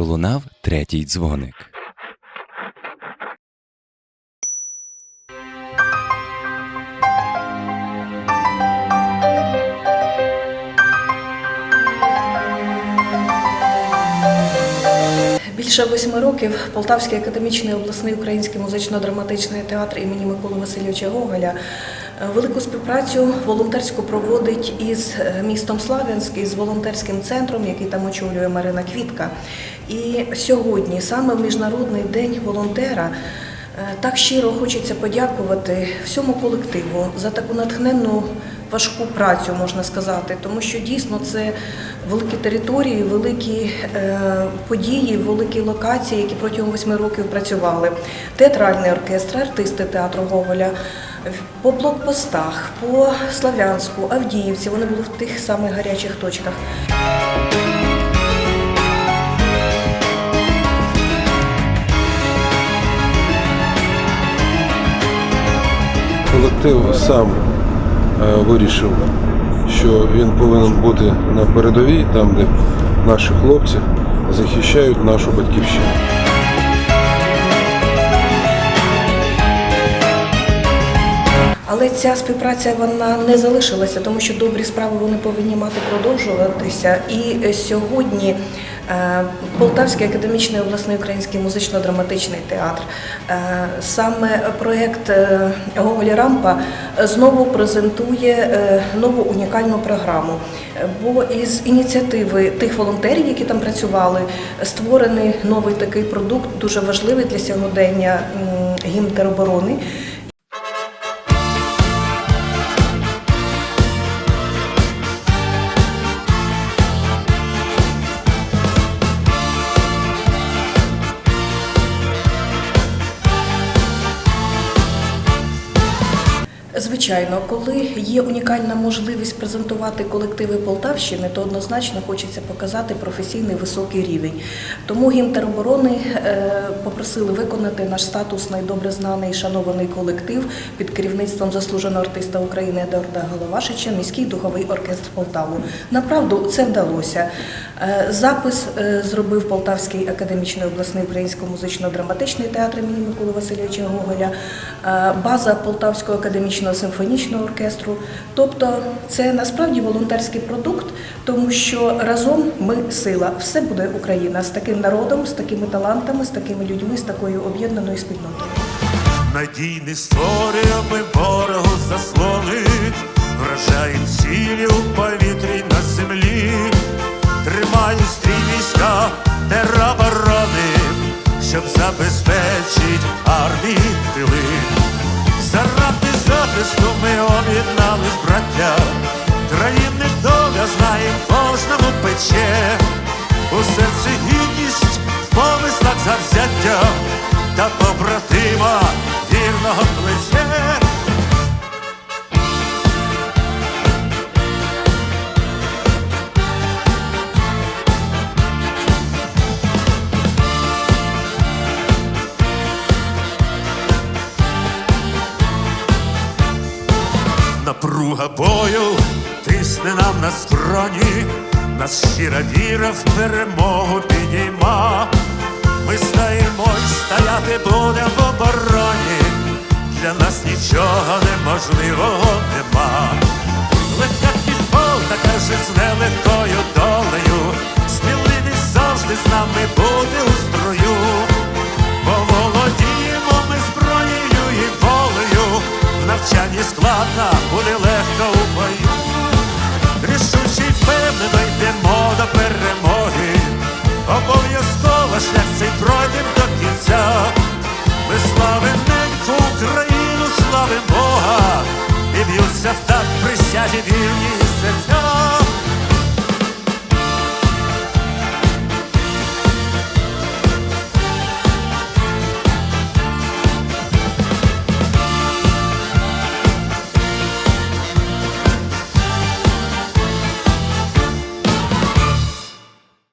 пролунав третій дзвоник. Більше восьми років Полтавський академічний обласний український музично-драматичний театр імені Миколи Васильовича Гоголя велику співпрацю волонтерську проводить із е, містом Славянськ, із волонтерським центром, який там очолює Марина Квітка. І сьогодні, саме в Міжнародний день волонтера, е, так щиро хочеться подякувати всьому колективу за таку натхненну важку працю, можна сказати, тому що дійсно це великі території, великі е, події, великі локації, які протягом восьми років працювали. Театральний оркестр, артисти театру Гоголя. По блокпостах, по Славянську, Авдіївці, вони були в тих самих гарячих точках. Колектив сам е, вирішив, що він повинен бути на передовій, там, де наші хлопці захищають нашу батьківщину. Але ця співпраця вона не залишилася, тому що добрі справи вони повинні мати продовжуватися. І е, сьогодні е, Полтавський академічний обласний український музично-драматичний театр, е, саме проєкт Гоголя Рампа знову презентує нову унікальну програму. Бо із ініціативи тих волонтерів, які там працювали, створений новий такий продукт, дуже важливий для сьогодення гімн тероборони. Звичайно, коли є унікальна можливість презентувати колективи Полтавщини, то однозначно хочеться показати професійний високий рівень. Тому гімн тероборони е, попросили виконати наш статусний добре знаний і шанований колектив під керівництвом заслуженого артиста України Едуарда Головашича, міський духовий оркестр Полтаву. Направду це вдалося. Е, Запис е, зробив Полтавський академічний обласний українсько музично-драматичний театр імені Миколи Васильовича Гоголя, база Полтавського академічного симфонічного оркестру. Тобто це насправді волонтерський продукт, тому що разом ми сила. Все буде Україна з таким народом, з такими талантами, з такими людьми, з такою об'єднаною спільнотою. Надійний ми ворогу заслони, вражаєм цілі у повітрі на землі, тримаю стрій війська тероборони, щоб забезпечить армії тили. Заради захисту ми об'єднались, браття, країни доля знає, кожному пече, у серці гідність, в помислах завзяття та побратима Напруга бою тисне нам на скроні, нас щира віра в перемогу підійма. Ми стаємо і стояти будемо в обороні. Для нас нічого неможливого нема. Легка підпол така же з нелегкою долею. Сміливість завжди з нами буде у строю. Бо ми зброєю і волею. В навчанні складно, буде легко славим Бога, і